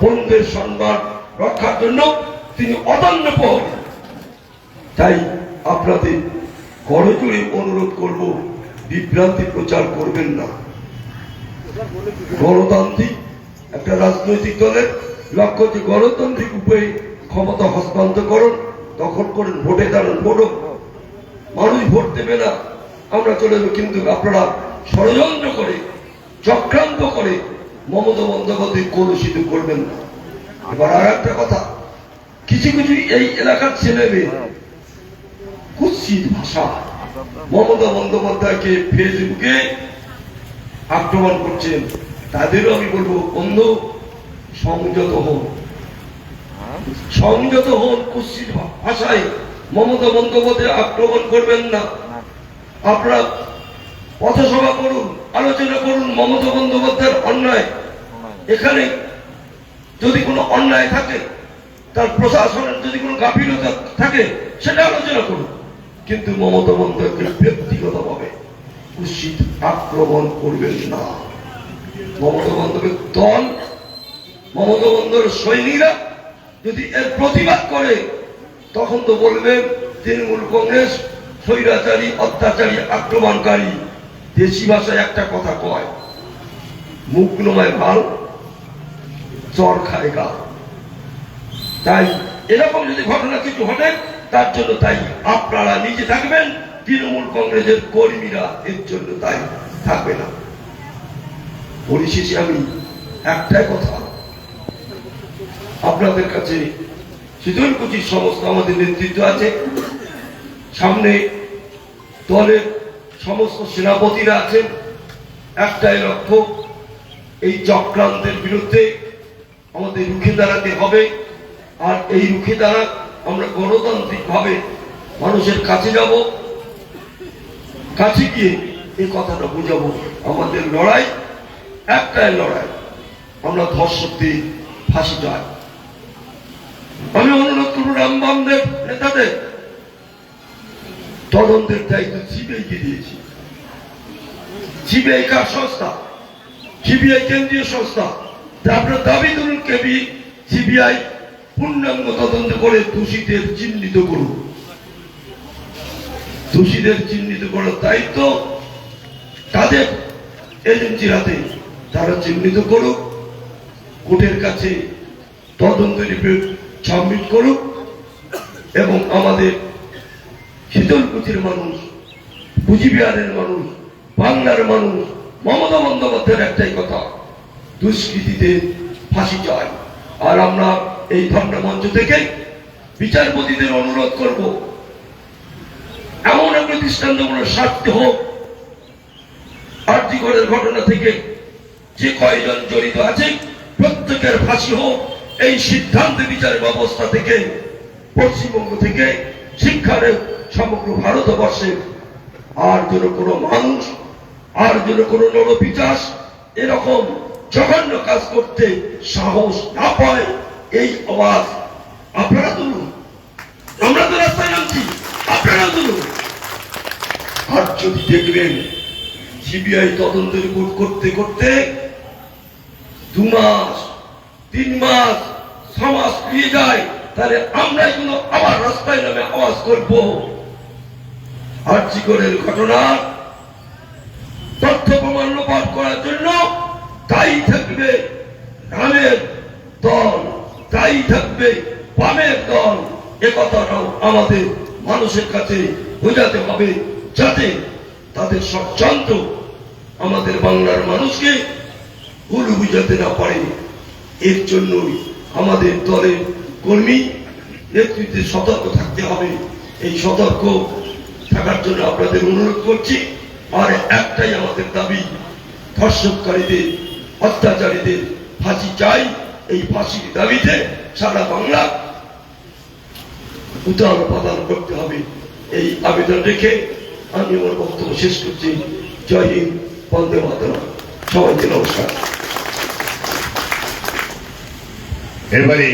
বন্ধুদের সম্মান রক্ষার জন্য তিনি অদন্য প্রহরী। তাই আপনাদের করজোড়ে অনুরোধ করব, বিভ্রান্তি প্রচার করবেন না। গণতান্ত্রিক একটা রাজনৈতিক দলের লক্ষ্য যে গণতান্ত্রিক উপায়ে ক্ষমতা হস্তান্তরকরণ দখল করেন, ভোটে দাঁড়ান ভোট মানুষ ভোট দেবে না, আমরা চলে যাব, কিন্তু আপনারা ষড়যন্ত্র করে, চক্রান্ত করে মমতা বন্দ্যোপাধ্যায় কলুষিত করবেন না? এবার আর একটা কথা, কিছু কিছু এই এলাকার ছেলে মেয়ে কুৎসিত ভাষা। মমতা বন্দ্যোপাধ্যায়কে ফেসবুকে আক্রমণ করছেন, তাদেরও আমি বলব অন্য সংযত হন। সংযত হন কুৎসিত ভাষায়। মমতা বন্দ্যোপাধ্যায় আক্রমণ করবেন না। আপনারা পথসভা করুন। আলোচনা করুন মমতা বন্দ্যোপাধ্যায়ের অন্যায়, এখানে যদি কোনো অন্যায় থাকে, তার প্রশাসনের যদি কোনো গাফিলতা থাকে, সেটা আলোচনা করুন। কিন্তু মমতা বন্দ্যোপাধ্যায়কে ব্যক্তিগতভাবে কুৎসিত আক্রমণ করবেন না। মমতা বন্দ্যোপাধ্যায়ের দল, মমতা বন্দ্যোর সৈনিকরা যদি এর প্রতিবাদ করে, তখন তো বলবেন তৃণমূল কংগ্রেস স্বৈরাচারী, অত্যাচারী, আক্রমণকারী। দেশি ভাষায় একটা কথা কয়, মুখ নমায় ভালো চর খায় গা তাই এরকম যদি ঘটনা কিছু ঘটে, তার জন্য তাই আপনারা নিজে থাকবেন, তৃণমূল কংগ্রেসের কর্মীরা এর জন্য তাই থাকবে না। পরিশেষে আমি একটাই কথা, আপনাদের কাছে শীতলকুচির সমস্ত আমাদের নেতৃত্ব আছে। সামনে দলের সমস্ত সেনাপতিরা আছেন। একটাই লক্ষ্য, এই চক্রান্তের বিরুদ্ধে আমাদের রুখে দাঁড়াতে হবে। আর এই রুখে দাঁড়া আমরা গণতান্ত্রিকভাবে মানুষের কাছে যাব। কাছে গিয়ে এই কথাটা বুঝাবো। আমাদের লড়াই, একটাই লড়াই। আমরা ধর্ষকদের ফাঁসি চাই। আমি অনুরোধ করব রামবামদেব নেতাদের তদন্তের দায়িত্ব সিবিআইকে দিয়েছি। সিবিআই কার সংস্থা? সিবিআই কেন্দ্রীয় সংস্থা। আপনার দাবি তুলুন কেবি সিবিআই পূর্ণাঙ্গ তদন্ত করে দোষীদের চিহ্নিত করুন। দোষীদের চিহ্নিত করার দায়িত্ব তাদের এজেন্সির হাতে। তারা চিহ্নিত করুক, কোর্টের কাছে তদন্ত রিপোর্ট সাবমিট করুক এবং আমাদের শীতলকুচির মানুষ কুচবিহারের মানুষ, বাংলার মানুষ, মমতা বন্দ্যোপাধ্যায়ের একটাই কথা, দুষ্কৃতীতে ফাঁসি চাই। আর আমরা এই ধর্ণা মঞ্চ থেকে বিচারপতিদের অনুরোধ করব, এমন একটা দৃষ্টান্তমূলক শাস্তি হোক আর্থিকরের ঘটনা থেকে যে কয়জন জড়িত আছে, প্রত্যেকের ফাঁসি হোক, এই সিদ্ধান্ত বিচার ব্যবস্থা থেকে, পশ্চিমবঙ্গ থেকে শিক্ষার সমগ্র ভারতবর্ষে আর যেন কোনো মানুষ, আর যেন কোনো নরপিচাস এরকম জঘন্য কাজ করতে সাহস না পায়, এই আওয়াজ আপনারা তুলুন। আমরা তো রাস্তায় নামছি, আপনারা তুলুন। আর যদি দেখবেন সিবিআই তদন্ত রিপোর্ট করতে করতে দু মাস, তিন মাস ছ মাস পেয়ে যায়, তাহলে আমরা এগুলো আবার রাস্তায় নামে আওয়াজ করব। আর্যিকরের ঘটনা, তথ্য প্রমাণ লোপাট করার জন্য দায়ী থাকবে রামের দল দায়ী থাকবে বামের দল। এ কথাটাও আমাদের মানুষের কাছে বোঝাতে হবে, যাতে তাদের ষড়যন্ত্র আমাদের বাংলার মানুষকে ভুল বুঝাতে না পারে। এর জন্যই আমাদের দলের কর্মী নেতৃত্বে সতর্ক থাকতে হবে। এই সতর্ক থাকার জন্য আপনাদের অনুরোধ করছি, আর একটাই আমাদের দাবি ধর্ষককারীদের অত্যাচারীদের ফাঁসি চাই। এই ফাঁসির দাবিতে সারা বাংলা উদার প্রদান করতে হবে। এই আবেদন রেখে আমি আমার বক্তব্য শেষ করছি। জয় হিন্দ, বন্দে মাতরম। সবাইকে নমস্কার। এরপরে